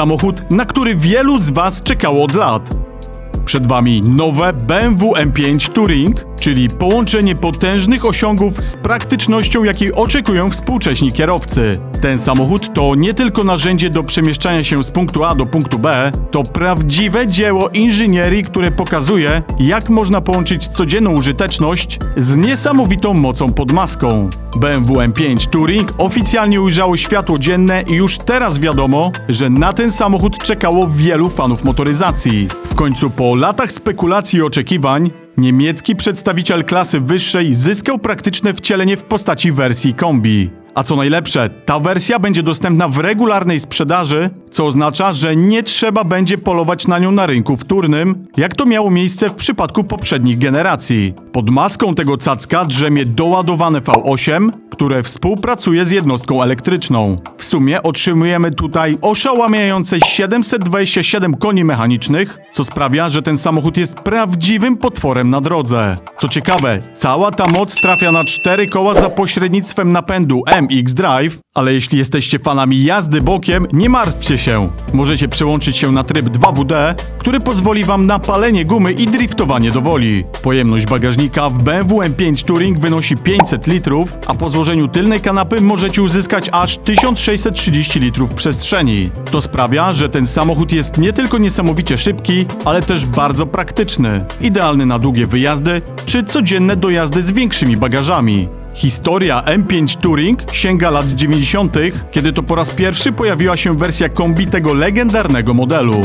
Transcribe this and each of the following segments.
samochód, na który wielu z Was czekało od lat. Przed Wami nowe BMW M5 Touring, czyli połączenie potężnych osiągów z praktycznością, jakiej oczekują współcześni kierowcy. Ten samochód to nie tylko narzędzie do przemieszczania się z punktu A do punktu B, to prawdziwe dzieło inżynierii, które pokazuje, jak można połączyć codzienną użyteczność z niesamowitą mocą pod maską. BMW M5 Touring oficjalnie ujrzało światło dzienne i już teraz wiadomo, że na ten samochód czekało wielu fanów motoryzacji. W końcu po latach spekulacji i oczekiwań, niemiecki przedstawiciel klasy wyższej zyskał praktyczne wcielenie w postaci wersji kombi. A co najlepsze, ta wersja będzie dostępna w regularnej sprzedaży, co oznacza, że nie trzeba będzie polować na nią na rynku wtórnym, jak to miało miejsce w przypadku poprzednich generacji. Pod maską tego cacka drzemie doładowane V8, które współpracuje z jednostką elektryczną. W sumie otrzymujemy tutaj oszałamiające 727 koni mechanicznych, co sprawia, że ten samochód jest prawdziwym potworem na drodze. Co ciekawe, cała ta moc trafia na cztery koła za pośrednictwem napędu MX Drive, ale jeśli jesteście fanami jazdy bokiem, nie martwcie się. Możecie przełączyć się na tryb 2WD, który pozwoli wam na palenie gumy i driftowanie do woli. Pojemność bagażnika w BMW M5 Touring wynosi 500 litrów, a po złożeniu tylnej kanapy możecie uzyskać aż 1630 litrów przestrzeni. To sprawia, że ten samochód jest nie tylko niesamowicie szybki, ale też bardzo praktyczny. Idealny na długie wyjazdy czy codzienne dojazdy z większymi bagażami. Historia M5 Touring sięga lat 90., kiedy to po raz pierwszy pojawiła się wersja kombi tego legendarnego modelu.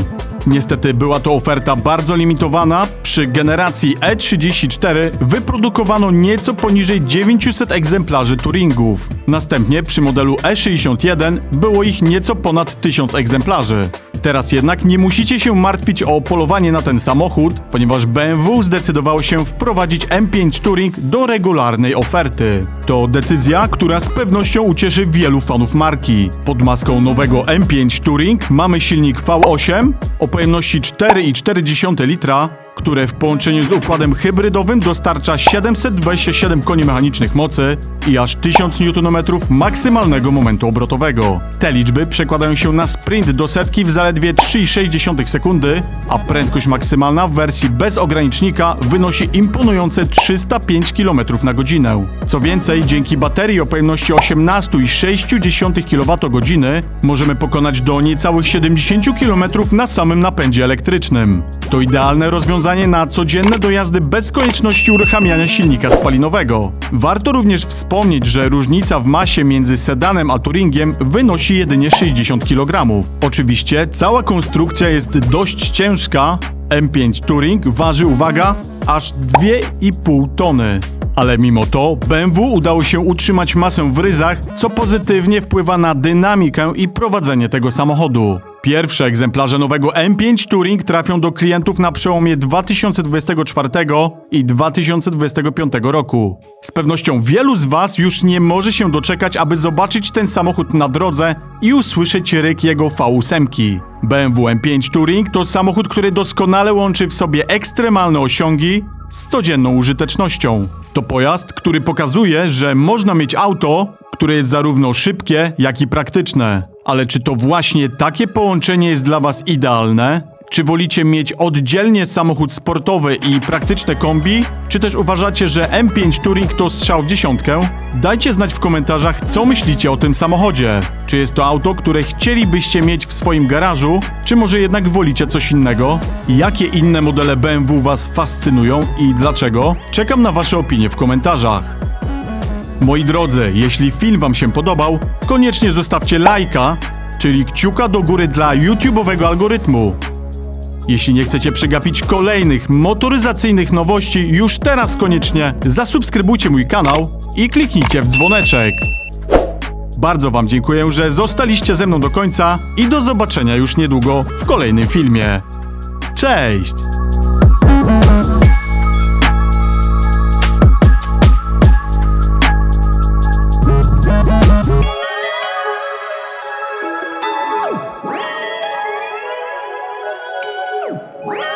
Niestety była to oferta bardzo limitowana. Przy generacji E34 wyprodukowano nieco poniżej 900 egzemplarzy Touringów. Następnie przy modelu E61 było ich nieco ponad 1000 egzemplarzy. Teraz jednak nie musicie się martwić o polowanie na ten samochód, ponieważ BMW zdecydowało się wprowadzić M5 Touring do regularnej oferty. To decyzja, która z pewnością ucieszy wielu fanów marki. Pod maską nowego M5 Touring mamy silnik V8 o pojemności 4,4 litra, które w połączeniu z układem hybrydowym dostarcza 727 koni mechanicznych mocy i aż 1000 Nm maksymalnego momentu obrotowego. Te liczby przekładają się na sprint do setki w zaledwie 3,6 sekundy, a prędkość maksymalna w wersji bez ogranicznika wynosi imponujące 305 km na godzinę. Co więcej, dzięki baterii o pojemności 18,6 kWh możemy pokonać do niecałych 70 km na samym napędzie elektrycznym. To idealne rozwiązanie na codzienne dojazdy bez konieczności uruchamiania silnika spalinowego. Warto również wspomnieć, że różnica w masie między sedanem a touringiem wynosi jedynie 60 kg. Oczywiście cała konstrukcja jest dość ciężka. M5 Touring waży, uwaga, aż 2,5 tony. Ale mimo to BMW udało się utrzymać masę w ryzach, co pozytywnie wpływa na dynamikę i prowadzenie tego samochodu. Pierwsze egzemplarze nowego M5 Touring trafią do klientów na przełomie 2024 i 2025 roku. Z pewnością wielu z Was już nie może się doczekać, aby zobaczyć ten samochód na drodze i usłyszeć ryk jego V8. BMW M5 Touring to samochód, który doskonale łączy w sobie ekstremalne osiągi z codzienną użytecznością. To pojazd, który pokazuje, że można mieć auto, które jest zarówno szybkie, jak i praktyczne. Ale czy to właśnie takie połączenie jest dla Was idealne? Czy wolicie mieć oddzielnie samochód sportowy i praktyczne kombi? Czy też uważacie, że M5 Touring to strzał w dziesiątkę? Dajcie znać w komentarzach, co myślicie o tym samochodzie. Czy jest to auto, które chcielibyście mieć w swoim garażu, czy może jednak wolicie coś innego? Jakie inne modele BMW Was fascynują i dlaczego? Czekam na Wasze opinie w komentarzach. Moi drodzy, jeśli film Wam się podobał, koniecznie zostawcie lajka, czyli kciuka do góry dla YouTube'owego algorytmu. Jeśli nie chcecie przegapić kolejnych motoryzacyjnych nowości, już teraz koniecznie zasubskrybujcie mój kanał i kliknijcie w dzwoneczek. Bardzo Wam dziękuję, że zostaliście ze mną do końca i do zobaczenia już niedługo w kolejnym filmie. Cześć! Wow!